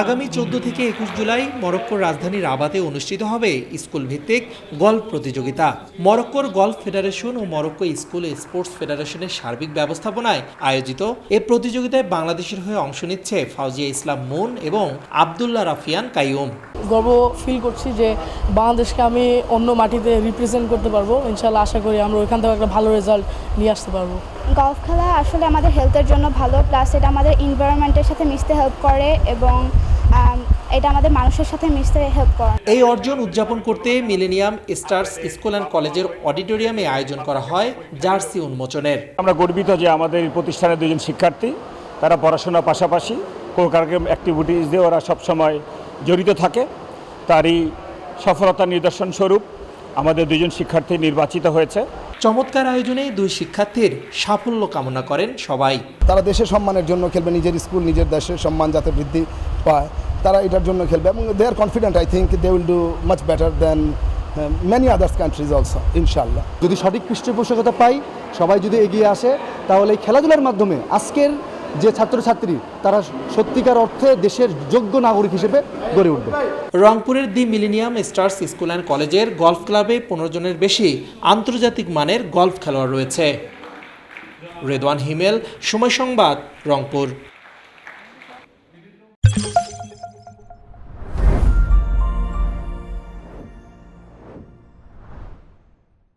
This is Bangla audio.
আগামী চোদ্দ থেকে একুশ জুলাই মরক্কোর রাজধানী রাবাতে অনুষ্ঠিত হবে স্কুল ভিত্তিক গল্ফ প্রতিযোগিতা। মরক্কোর গল্ফ ফেডারেশন ও মরক্কো স্কুল স্পোর্টস ফেডারেশনের সার্বিক ব্যবস্থাপনায় আয়োজিত এ প্রতিযোগিতায় বাংলাদেশের হয়ে অংশ নিচ্ছে ফাউজিয়া ইসলাম মুন এবং আবদুল্লাহ রাফিয়ান কাইয়ুম। গর্ব ফিল করছি যে বাংলাদেশকে আমি অন্য মাটিতে রিপ্রেজেন্ট করতে পারব। ইনশাল্লাহ আশা করি আমরা ওইখান থেকে একটা ভালো রেজাল্ট নিয়ে আসতে পারব। গলফ খেলা আসলে আমাদের হেলথের জন্য ভালো প্লাস এটা আমাদের এনভায়রনমেন্টের সাথে মিশতে হেল্প করে এবং এটা আমাদের মানুষের সাথে মিশতে হেল্প করে। এই অর্জন উদযাপন করতে মিলেনিয়াম স্টার্স স্কুল অ্যান্ড কলেজের অডিটোরিয়ামে আয়োজন করা হয় জার্সি উন্মোচনের। আমরা গর্বিত যে আমাদের এই প্রতিষ্ঠানের দুজন শিক্ষার্থী তারা পড়াশোনার পাশাপাশি কোকারগেম অ্যাক্টিভিটিস দিয়ে ওরা সবসময় জড়িত থাকে তারই সফলতা নিদর্শন স্বরূপ আমাদের দুজন শিক্ষার্থী নির্বাচিত হয়েছে। চমৎকার আয়োজনে দুই শিক্ষার্থীর সাফল্য কামনা করেন সবাই। তারা দেশের সম্মানের জন্য খেলবে নিজের স্কুল নিজের দেশের সম্মান যাতে বৃদ্ধি পায় তারা এটার জন্য খেলবে এবং they are confident I think they will do much better than many others countries also ইনশাল্লাহ যদি সঠিক পৃষ্ঠপোষকতা পাই সবাই যদি এগিয়ে আসে তাহলে এই খেলাধুলার মাধ্যমে আজকের যে ছাত্রছাত্রী তারা সত্যিকার অর্থে দেশের যোগ্য নাগরিক হিসেবে গড়ে উঠবে। রংপুরের the millennium stars school and কলেজের গলফ ক্লাবে পনেরো জনের বেশি আন্তর্জাতিক মানের গলফ খেলোয়াড় রয়েছে। রেদওয়ান হিমেল, সময় সংবাদ, রংপুর।